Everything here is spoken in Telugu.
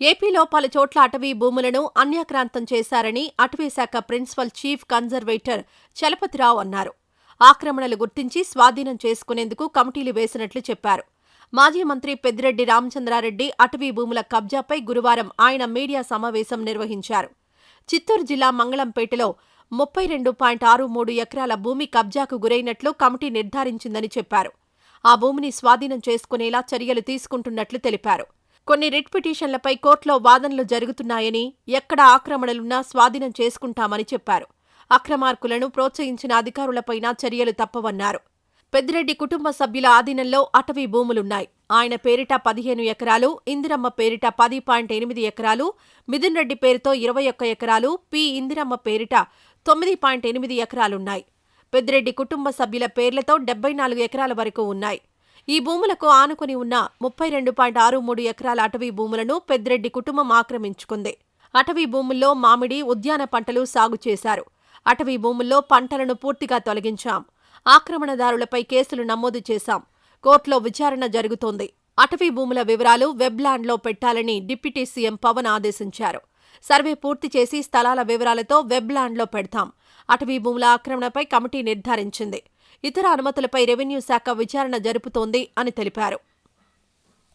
ఏపీలో పలు చోట్ల అటవీ భూములను అన్యాక్రాంతం చేశారని అటవీశాఖ ప్రిన్సిపల్ చీఫ్ కన్జర్వేటర్ చలపతిరావు అన్నారు. ఆక్రమణలు గుర్తించి స్వాధీనం చేసుకునేందుకు కమిటీలు వేసినట్లు చెప్పారు. మాజీ మంత్రి పెద్దిరెడ్డి రామచంద్రారెడ్డి అటవీ భూముల కబ్జాపై గురువారం ఆయన మీడియా సమావేశం నిర్వహించారు. చిత్తూరు జిల్లా మంగళంపేటలో ముప్పై రెండు పాయింట్ ఆరు మూడు ఎకరాల భూమి కబ్జాకు గురైనట్లు కమిటీ నిర్ధారించిందని చెప్పారు. ఆ భూమిని స్వాధీనం చేసుకునేలా చర్యలు తీసుకుంటున్నట్లు తెలిపారు. కొన్ని రిట్ పిటిషన్లపై కోర్టులో వాదనలు జరుగుతున్నాయని ఎక్కడ ఆక్రమణలున్నా స్వాధీనం చేసుకుంటామని చెప్పారు. అక్రమార్కులను ప్రోత్సహించిన అధికారులపైన చర్యలు తప్పవన్నారు. పెద్దిరెడ్డి కుటుంబ సభ్యుల ఆధీనంలో అటవీ భూములున్నాయి. ఆయన పేరిట పదిహేను ఎకరాలు ఇందిరమ్మ పేరిట పది పాయింట్ ఎనిమిది ఎకరాలు మిథున్ రెడ్డి పేరుతో ఇరవై ఒక్క ఎకరాలు పి. ఇందిరమ్మ పేరిట తొమ్మిది పాయింట్ ఎనిమిది ఎకరాలున్నాయి. పెద్దిరెడ్డి కుటుంబ సభ్యుల పేర్లతో డెబ్బై నాలుగు ఎకరాల వరకు ఉన్నాయి. ఈ భూములకు ఆనుకుని ఉన్న ముప్పై రెండు పాయింట్ ఆరు మూడు ఎకరాల అటవీ భూములను పెద్దిరెడ్డి కుటుంబం ఆక్రమించుకుంది. అటవీ భూముల్లో మామిడి ఉద్యాన పంటలు సాగు చేశారు. అటవీ భూముల్లో పంటలను పూర్తిగా తొలగించాం. ఆక్రమణదారులపై కేసులు నమోదు చేశాం. కోర్టులో విచారణ జరుగుతోంది. అటవీ భూముల వివరాలు వెబ్లాండ్లో పెట్టాలని డిప్యూటీ సీఎం పవన్ ఆదేశించారు. సర్వే పూర్తి చేసి స్థలాల వివరాలతో వెబ్లాండ్లో పెడతాం. అటవీ భూముల ఆక్రమణపై కమిటీ నిర్ధారించింది. ఇతర అనుమతులపై రెవెన్యూ శాఖ విచారణ జరుపుతోంది అని తెలిపారు.